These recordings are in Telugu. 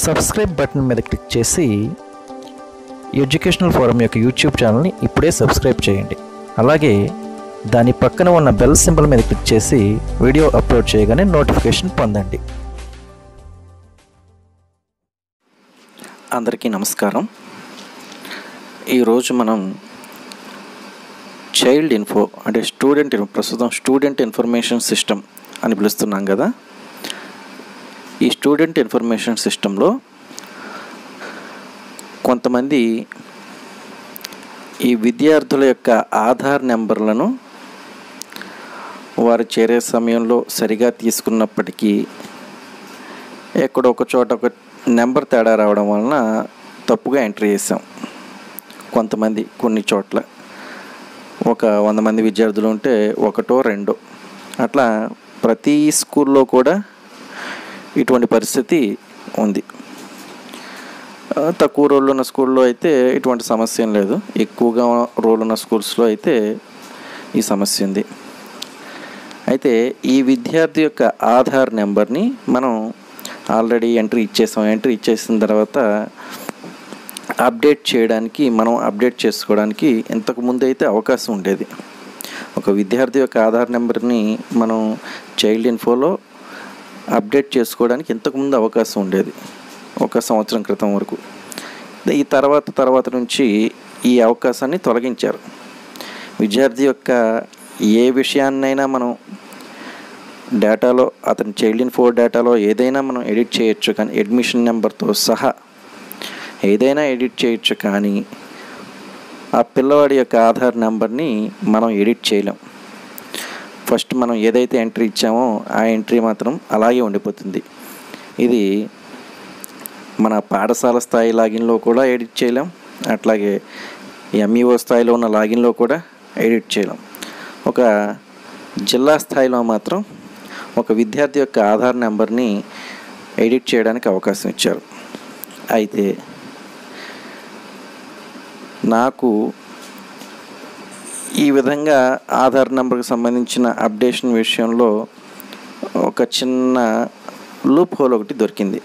సబ్స్క్రైబ్ బటన్ మీద క్లిక్ చేసి ఎడ్యుకేషనల్ ఫోరం యొక్క యూట్యూబ్ ఛానల్ని ఇప్పుడే సబ్స్క్రైబ్ చేయండి. అలాగే దాని పక్కన ఉన్న బెల్ సింబల్ మీద క్లిక్ చేసి వీడియో అప్లోడ్ చేయగానే నోటిఫికేషన్ పొందండి. అందరికీ నమస్కారం. ఈరోజు మనం చైల్డ్ ఇన్ఫో అంటే స్టూడెంట్ ప్రస్తుతం స్టూడెంట్ ఇన్ఫర్మేషన్ సిస్టమ్ అని పిలుస్తున్నాం కదా. ఈ స్టూడెంట్ ఇన్ఫర్మేషన్ సిస్టంలో కొంతమంది ఈ విద్యార్థుల యొక్క ఆధార్ నెంబర్లను వారు చేరే సమయంలో సరిగా తీసుకున్నప్పటికీ ఎక్కడో ఒక చోట ఒక నెంబర్ తేడా రావడం వలన తప్పుగా ఎంట్రీ చేసాం కొంతమంది కొన్ని చోట్ల. ఒక వంద మంది విద్యార్థులు ఉంటే ఒకటో రెండో. అట్లా ప్రతి స్కూల్లో కూడా ఇటువంటి పరిస్థితి ఉంది. తక్కువ రోల్ ఉన్న స్కూల్లో అయితే ఇటువంటి సమస్య ఏం లేదు. ఎక్కువగా రోల్ ఉన్న స్కూల్స్లో అయితే ఈ సమస్య ఉంది. అయితే ఈ విద్యార్థి యొక్క ఆధార్ నెంబర్ని మనం ఆల్రెడీ ఎంట్రీ ఇచ్చేసాం. ఎంట్రీ ఇచ్చేసిన తర్వాత అప్డేట్ చేయడానికి మనం అప్డేట్ చేసుకోవడానికి ఇంతకు ముందు అయితే అవకాశం ఉండేది. ఒక విద్యార్థి యొక్క ఆధార్ నెంబర్ని మనం చైల్డ్ ఇన్ఫోలో అప్డేట్ చేసుకోవడానికి ఇంతకుముందు అవకాశం ఉండేది. ఒక సంవత్సరం క్రితం వరకు. ఈ తర్వాత తర్వాత నుంచి ఈ అవకాశాన్ని తొలగించారు. విద్యార్థి యొక్క ఏ విషయాన్నైనా మనం డేటాలో అతని చైల్డ్ ఫోర్ డేటాలో ఏదైనా మనం ఎడిట్ చేయొచ్చు కానీ అడ్మిషన్ నెంబర్తో సహా ఏదైనా ఎడిట్ చేయొచ్చు కానీ ఆ పిల్లవాడి యొక్క ఆధార్ నెంబర్ని మనం ఎడిట్ చేయలేం. ఫస్ట్ మనం ఏదైతే ఎంట్రీ ఇచ్చామో ఆ ఎంట్రీ మాత్రం అలాగే ఉండిపోతుంది. ఇది మన పాఠశాల స్థాయి లాగిన్లో కూడా ఎడిట్ చేయలేం. అట్లాగే ఎంఈఓ స్థాయిలో ఉన్న లాగిన్లో కూడా ఎడిట్ చేయలేం. ఒక జిల్లా స్థాయిలో మాత్రం ఒక విద్యార్థి యొక్క ఆధార్ నెంబర్ని ఎడిట్ చేయడానికి అవకాశం ఇచ్చారు. అయితే నాకు ఈ విధంగా ఆధార్ నెంబర్కి సంబంధించిన అప్డేషన్ విషయంలో ఒక చిన్న లూప్ హోల్ ఒకటి దొరికింది.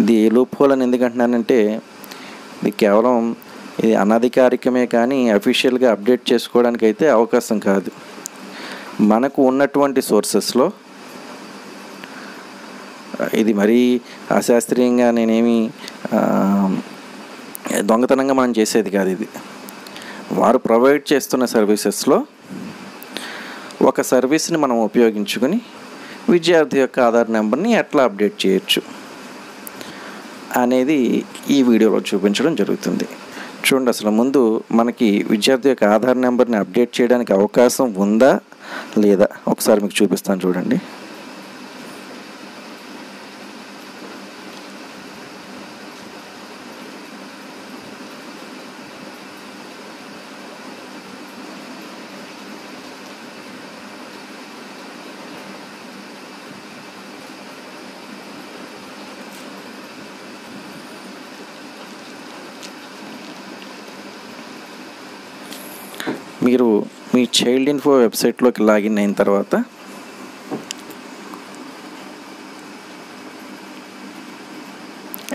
ఇది లూప్ హోల్ అని ఎందుకంటున్నానంటే ఇది కేవలం ఇది అనధికారికమే కానీ అఫీషియల్గా అప్డేట్ చేసుకోవడానికి అయితే అవకాశం కాదు. మనకు ఉన్నటువంటి సోర్సెస్లో ఇది మరీ అశాస్త్రీయంగా నేనేమి దొంగతనంగా మనం చేసేది కాదు ఇది. వారు ప్రొవైడ్ చేస్తున్న సర్వీసెస్లో ఒక సర్వీస్ని మనం ఉపయోగించుకొని విద్యార్థి యొక్క ఆధార్ నెంబర్ని ఎట్లా అప్డేట్ చేయొచ్చు అనేది ఈ వీడియోలో చూపించడం జరుగుతుంది. చూడండి అసలు ముందు మనకి విద్యార్థి యొక్క ఆధార్ నెంబర్ని అప్డేట్ చేయడానికి అవకాశం ఉందా లేదా? ఒకసారి మీకు చూపిస్తాను చూడండి. మీరు మీ చైల్డ్ ఇన్ఫో వెబ్సైట్లోకి లాగిన్ అయిన తర్వాత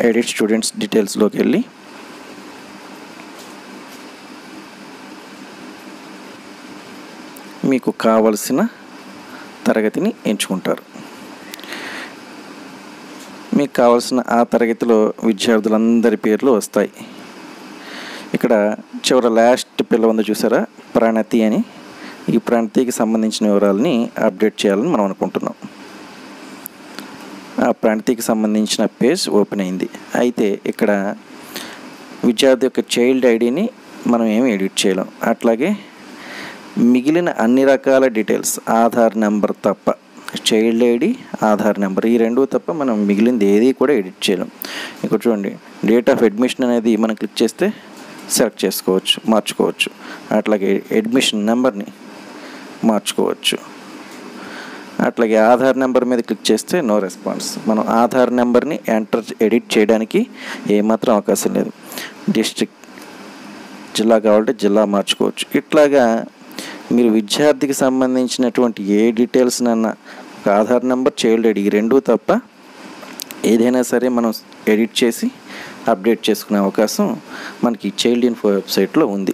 ఎడిట్ స్టూడెంట్స్ డీటెయిల్స్లోకి వెళ్ళి మీకు కావలసిన తరగతిని ఎంచుకుంటారు. మీకు కావాల్సిన ఆ తరగతిలో విద్యార్థులందరి పేర్లు వస్తాయి. ఇక్కడ చివరి లాస్ట్ పిల్ల ఉంది చూసారా? ప్రణతి అని. ఈ ప్రణతికి సంబంధించిన వివరాలని అప్డేట్ చేయాలని మనం అనుకుంటున్నాం. ఆ ప్రణతికి సంబంధించిన పేజ్ ఓపెన్ అయింది. అయితే ఇక్కడ విద్యార్థి యొక్క చైల్డ్ ఐడిని మనం ఏమి ఎడిట్ చేయలేం. అట్లాగే మిగిలిన అన్ని రకాల డీటెయిల్స్ ఆధార్ నెంబర్ తప్ప చైల్డ్ ఐడి ఆధార్ నెంబర్ ఈ రెండు తప్ప మనం మిగిలింది ఏది కూడా ఎడిట్ చేయలేం. ఇక్కడ చూడండి డేట్ ఆఫ్ అడ్మిషన్ అనేది మనం క్లిక్ చేస్తే సెలెక్ట్ చేసుకోవచ్చు మార్చుకోవచ్చు. అట్లాగే అడ్మిషన్ నెంబర్ని మార్చుకోవచ్చు. అట్లాగే ఆధార్ నెంబర్ మీద క్లిక్ చేస్తే నో రెస్పాన్స్ మనం ఆధార్ నెంబర్ని ఎంటర్ ఎడిట్ చేయడానికి ఏమాత్రం అవకాశం లేదు. డిస్ట్రిక్ట్ జిల్లా కావాలంటే జిల్లా మార్చుకోవచ్చు. ఇట్లాగా మీరు విద్యార్థికి సంబంధించినటువంటి ఏ డీటెయిల్స్నన్నా ఒక ఆధార్ నెంబర్ చైల్డ్ ఐడి ఈ రెండు తప్ప ఏదైనా సరే మనం ఎడిట్ చేసి అప్డేట్ చేసుకునే అవకాశం మనకి చైల్డ్ ఇన్ఫో వెబ్సైట్లో ఉంది.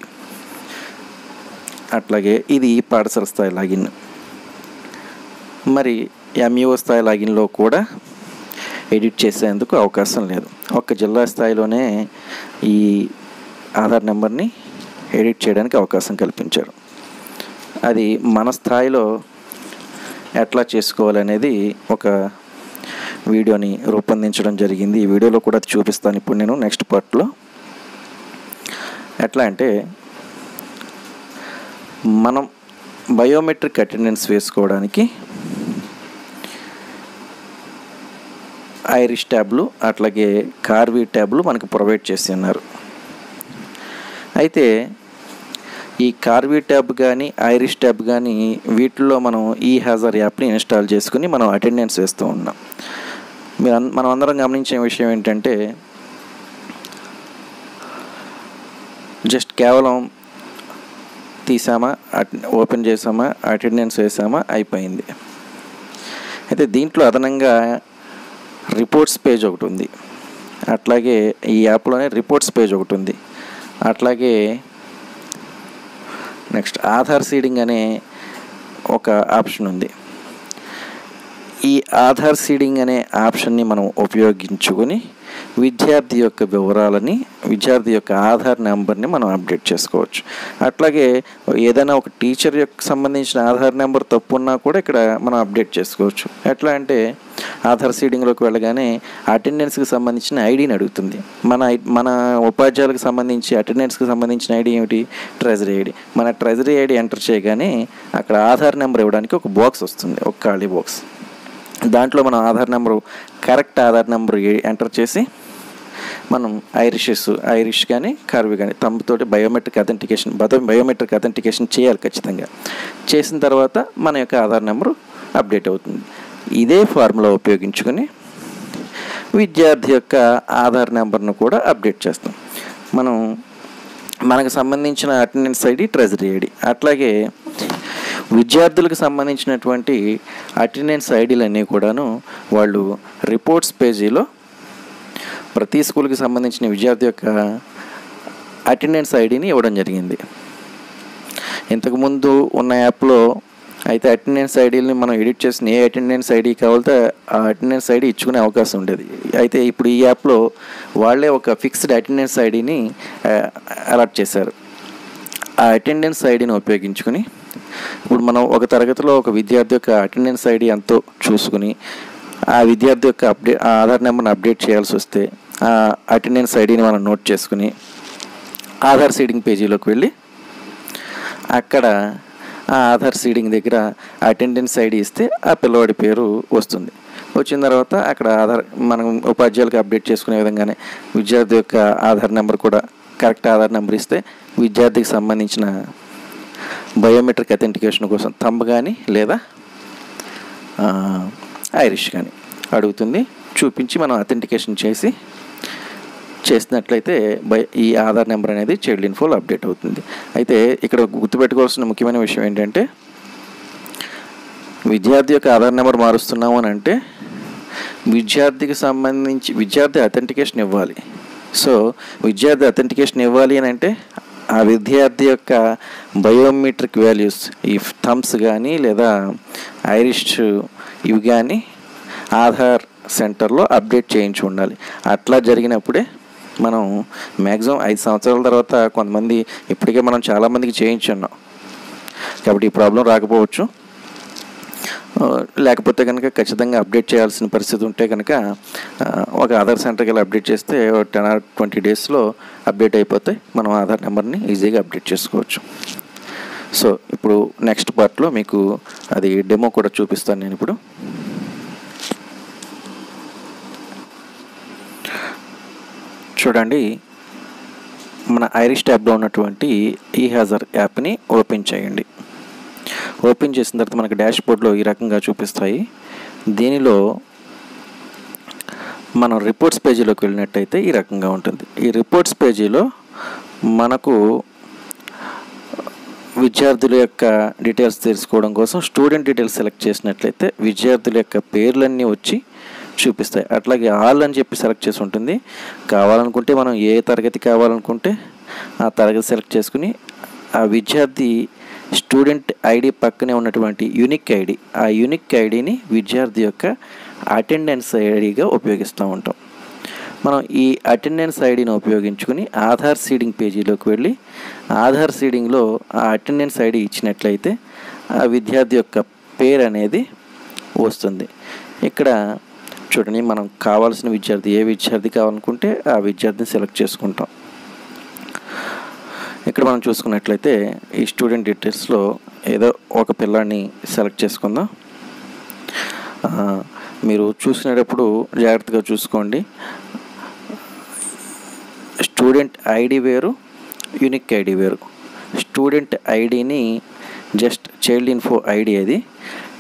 అట్లాగే ఇది పాఠశాల స్థాయి లాగిన్. మరి ఎంఈఓ స్థాయి లాగిన్లో కూడా ఎడిట్ చేసేందుకు అవకాశం లేదు. ఒక్క జిల్లా స్థాయిలోనే ఈ ఆధార్ నెంబర్ని ఎడిట్ చేయడానికి అవకాశం కల్పించారు. అది మన స్థాయిలో ఎట్లా చేసుకోవాలనేది ఒక వీడియోని రూపొందించడం జరిగింది. ఈ వీడియోలో కూడా చూపిస్తాను ఇప్పుడు నేను నెక్స్ట్ పార్ట్లో. ఎట్లా అంటే మనం బయోమెట్రిక్ అటెండెన్స్ వేసుకోవడానికి ఐరిష్ ట్యాబ్లు అట్లాగే కార్వీ ట్యాబ్లు మనకు ప్రొవైడ్ చేసి ఉన్నారు. అయితే ఈ కార్వీ ట్యాబ్ కానీ ఐరిష్ ట్యాబ్ కానీ వీటిల్లో మనం ఈ హాజర్ యాప్ని ఇన్స్టాల్ చేసుకుని మనం అటెండెన్స్ వేస్తూ ఉన్నాం. మీరు మనం అందరం గమనించే విషయం ఏంటంటే జస్ట్ కేవలం తీసామా ఓపెన్ చేసామా అటెండెన్స్ వేసామా అయిపోయింది. అయితే దీంట్లో అదనంగా రిపోర్ట్స్ పేజ్ ఒకటి ఉంది. అట్లాగే ఈ యాప్లోనే రిపోర్ట్స్ పేజ్ ఒకటి ఉంది. అట్లాగే నెక్స్ట్ ఆధార్ సీడింగ్ అనే ఒక ఆప్షన్ ఉంది. ఈ ఆధార్ సీడింగ్ అనే ఆప్షన్ని మనం ఉపయోగించుకొని విద్యార్థి యొక్క వివరాలని విద్యార్థి యొక్క ఆధార్ నెంబర్ని మనం అప్డేట్ చేసుకోవచ్చు. అట్లాగే ఏదైనా ఒక టీచర్ యొక్క సంబంధించిన ఆధార్ నెంబర్ తప్పు ఉన్నా కూడా ఇక్కడ మనం అప్డేట్ చేసుకోవచ్చు. ఎట్లా అంటే ఆధార్ సీడింగ్లోకి వెళ్ళగానే అటెండెన్స్కి సంబంధించిన ఐడిని అడుగుతుంది. మన ఐ- మన ఉపాధ్యాయులకు సంబంధించి అటెండెన్స్కి సంబంధించిన ఐడి ఏమిటి? Treasury ID. మన ట్రెజరీ ఐడి ఎంటర్ చేయగానే అక్కడ ఆధార్ నెంబర్ ఇవ్వడానికి ఒక బాక్స్ వస్తుంది ఒక ఖాళీ బాక్స్. దాంట్లో మనం Aadhaar number correct Aadhaar number enter చేసి మనం ఐరిషెస్ ఐరిష్ కానీ కర్వి కానీ తమ్ముతోటి బయోమెట్రిక్ అథెంటికేషన్ బయోమెట్రిక్ అథెంటికేషన్ చేయాలి ఖచ్చితంగా. చేసిన తర్వాత మన యొక్క ఆధార్ నెంబరు అప్డేట్ అవుతుంది. ఇదే ఫార్ములా ఉపయోగించుకొని విద్యార్థి యొక్క ఆధార్ నెంబర్ను కూడా అప్డేట్ చేస్తాం. మనం మనకు సంబంధించిన అటెండెన్స్ ఐడి ట్రెజరీ ఐడి. అట్లాగే విద్యార్థులకు సంబంధించినటువంటి అటెండెన్స్ ఐడీలు అన్నీ కూడాను వాళ్ళు రిపోర్ట్స్ పేజీలో ప్రతి స్కూల్కి సంబంధించిన విద్యార్థి యొక్క అటెండెన్స్ ఐడిని ఇవ్వడం జరిగింది. ఇంతకుముందు ఉన్న యాప్లో అయితే అటెండెన్స్ ఐడీని మనం ఎడిట్ చేసిన ఏ అటెండెన్స్ ఐడి కావాలితే ఆ అటెండెన్స్ ఐడి ఇచ్చుకునే అవకాశం ఉండేది. అయితే ఇప్పుడు ఈ యాప్లో వాళ్ళే ఒక ఫిక్స్డ్ అటెండెన్స్ ఐడిని అలాట్ చేశారు. ఆ అటెండెన్స్ ఐడిని ఉపయోగించుకుని ఇప్పుడు మనం ఒక తరగతిలో ఒక విద్యార్థి యొక్క అటెండెన్స్ ఐడి ఎంతో చూసుకుని ఆ విద్యార్థి యొక్క అప్డేట్ ఆధార్ నెంబర్ని అప్డేట్ చేయాల్సి వస్తే ఆ అటెండెన్స్ ఐడిని మనం నోట్ చేసుకుని ఆధార్ సీడింగ్ పేజీలోకి వెళ్ళి అక్కడ ఆ ఆధార్ సీడింగ్ దగ్గర అటెండెన్స్ ఐడి ఇస్తే ఆ పిల్లవాడి పేరు వస్తుంది. వచ్చిన తర్వాత అక్కడ ఆధార్ మనం ఉపాధ్యాయులకు అప్డేట్ చేసుకునే విధంగానే విద్యార్థి యొక్క ఆధార్ నెంబర్ కూడా కరెక్ట్ ఆధార్ నెంబర్ ఇస్తే విద్యార్థికి సంబంధించిన బయోమెట్రిక్ అథెంటికేషన్ కోసం తంబ్ కానీ లేదా ఐరిష్ కానీ అడుగుతుంది. చూపించి మనం అథెంటికేషన్ చేసి చేసినట్లయితే బై ఈ ఆధార్ నెంబర్ అనేది చైల్డ్ ఇన్ఫోలో అప్డేట్ అవుతుంది. అయితే ఇక్కడ గుర్తుపెట్టుకోవాల్సిన ముఖ్యమైన విషయం ఏంటంటే విద్యార్థి యొక్క ఆధార్ నెంబర్ మారుస్తున్నాము అని అంటే విద్యార్థికి సంబంధించి విద్యార్థి అథెంటికేషన్ ఇవ్వాలి. సో విద్యార్థి అథెంటికేషన్ ఇవ్వాలి అని అంటే ఆ విద్యార్థి యొక్క బయోమెట్రిక్ వాల్యూస్ ఈ థమ్స్ కానీ లేదా ఐరిష్ ఇవి కానీ ఆధార్ సెంటర్లో అప్డేట్ చేయించి ఉండాలి. అట్లా జరిగినప్పుడే మనం మ్యాక్సిమం ఐదు సంవత్సరాల తర్వాత కొంతమంది ఇప్పటికే మనం చాలామందికి చేయించున్నాం. కాబట్టి ఈ ప్రాబ్లం రాకపోవచ్చు. లేకపోతే కనుక ఖచ్చితంగా అప్డేట్ చేయాల్సిన పరిస్థితి ఉంటే కనుక ఒక ఆధార్ సెంటర్కి వెళ్ళి అప్డేట్ చేస్తే టెన్ ఆర్ ట్వంటీ డేస్లో అప్డేట్ అయిపోతే మనం ఆధార్ నెంబర్ని ఈజీగా అప్డేట్ చేసుకోవచ్చు. సో ఇప్పుడు నెక్స్ట్ పార్ట్లో మీకు అది డెమో కూడా చూపిస్తాను నేను ఇప్పుడు. చూడండి మన ఐరిష్ ట్యాబ్లో ఉన్నటువంటి ఈ హాజర్ యాప్ని ఓపెన్ చేయండి. ఓపెన్ చేసిన తర్వాత మనకి డాష్ బోర్డ్లో ఈ రకంగా చూపిస్తాయి. దీనిలో మనం రిపోర్ట్స్ పేజీలోకి వెళ్ళినట్టయితే ఈ రకంగా ఉంటుంది. ఈ రిపోర్ట్స్ పేజీలో మనకు విద్యార్థుల యొక్క డీటెయిల్స్ తెలుసుకోవడం కోసం స్టూడెంట్ డీటెయిల్స్ సెలెక్ట్ చేసినట్లయితే విద్యార్థుల యొక్క పేర్లన్నీ వచ్చి చూపిస్తాయి. అట్లాగే ఆల్ అని చెప్పి సెలెక్ట్ చేసి ఉంటుంది. కావాలనుకుంటే మనం ఏ తరగతి కావాలనుకుంటే ఆ తరగతి సెలెక్ట్ చేసుకుని ఆ విద్యార్థి స్టూడెంట్ ఐడి పక్కనే ఉన్నటువంటి యూనిక్ ఐడి ఆ యూనిక్ ఐడిని విద్యార్థి యొక్క అటెండెన్స్ ఐడిగా ఉపయోగిస్తూ ఉంటాం. మనం ఈ అటెండెన్స్ ఐడిని ఉపయోగించుకుని ఆధార్ సీడింగ్ పేజీలోకి వెళ్ళి ఆధార్ సీడింగ్లో ఆ అటెండెన్స్ ఐడి ఇచ్చినట్లయితే ఆ విద్యార్థి యొక్క పేరు అనేది వస్తుంది. ఇక్కడ చూడండి మనం కావాల్సిన విద్యార్థి ఏ విద్యార్థి కావాలనుకుంటే ఆ విద్యార్థిని సెలెక్ట్ చేసుకుంటాం. ఇక్కడ మనం చూసుకున్నట్లయితే ఈ స్టూడెంట్ డీటెయిల్స్లో ఏదో ఒక పిల్లాన్ని సెలెక్ట్ చేసుకుందాం. మీరు చూసినప్పుడు జాగ్రత్తగా చూసుకోండి. స్టూడెంట్ ఐడి వేరు యూనిక్ ఐడి వేరు. స్టూడెంట్ ఐడిని జస్ట్ చైల్డ్ ఇన్ఫో ఐడి అది.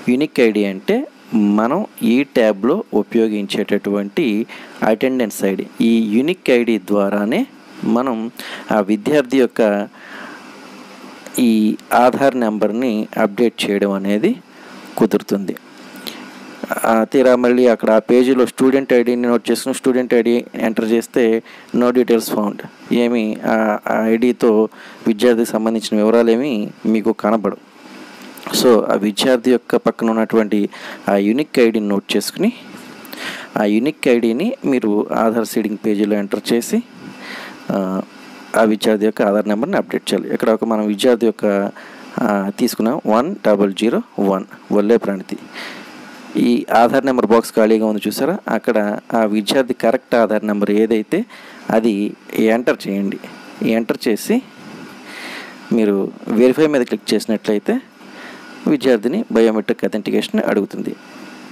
యూనిక్ ఐడి అంటే మనం ఈ ట్యాబ్లో ఉపయోగించేటటువంటి అటెండెన్స్ ఐడి ఈ యూనిక్ ఐడి ద్వారానే మనం ఆ విద్యార్థి యొక్క ఈ ఆధార్ నెంబర్ని అప్డేట్ చేయడం అనేది కుదురుతుంది. తీరా మళ్ళీ అక్కడ ఆ పేజీలో స్టూడెంట్ ఐడిని నోట్ చేసుకుని స్టూడెంట్ ఐడి ఎంటర్ చేస్తే నో డీటెయిల్స్ ఫౌండ్. ఏమి ఆ ఐడితో విద్యార్థికి సంబంధించిన వివరాలు ఏమి మీకు కనబడవు. సో ఆ విద్యార్థి యొక్క పక్కన ఉన్నటువంటి ఆ యూనిక్ ఐడిని నోట్ చేసుకుని ఆ యూనిక్ ఐడిని మీరు ఆధార్ సీడింగ్ పేజీలో ఎంటర్ చేసి ఆ, విద్యార్థి యొక్క ఆధార్ నెంబర్ని అప్డేట్ చేయాలి. ఇక్కడ ఒక మనం విద్యార్థి యొక్క తీసుకున్నాం. One double zero one. వల్లే ప్రణితి. ఈ ఆధార్ నెంబర్ బాక్స్ ఖాళీగా ఉంది చూసారా? అక్కడ ఆ విద్యార్థి కరెక్ట్ ఆధార్ నెంబర్ ఏదైతే అది ఎంటర్ చేయండి. ఎంటర్ చేసి మీరు వెరిఫై మీద క్లిక్ చేసినట్లయితే విద్యార్థిని బయోమెట్రిక్ అథెంటికేషన్ అడుగుతుంది.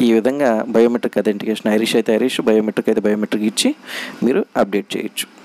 ఈ విధంగా బయోమెట్రిక్ అథెంటికేషన్ ఐరిష్ అయితే ఐరిష్ బయోమెట్రిక్ అయితే బయోమెట్రిక్ ఇచ్చి మీరు అప్డేట్ చేయొచ్చు.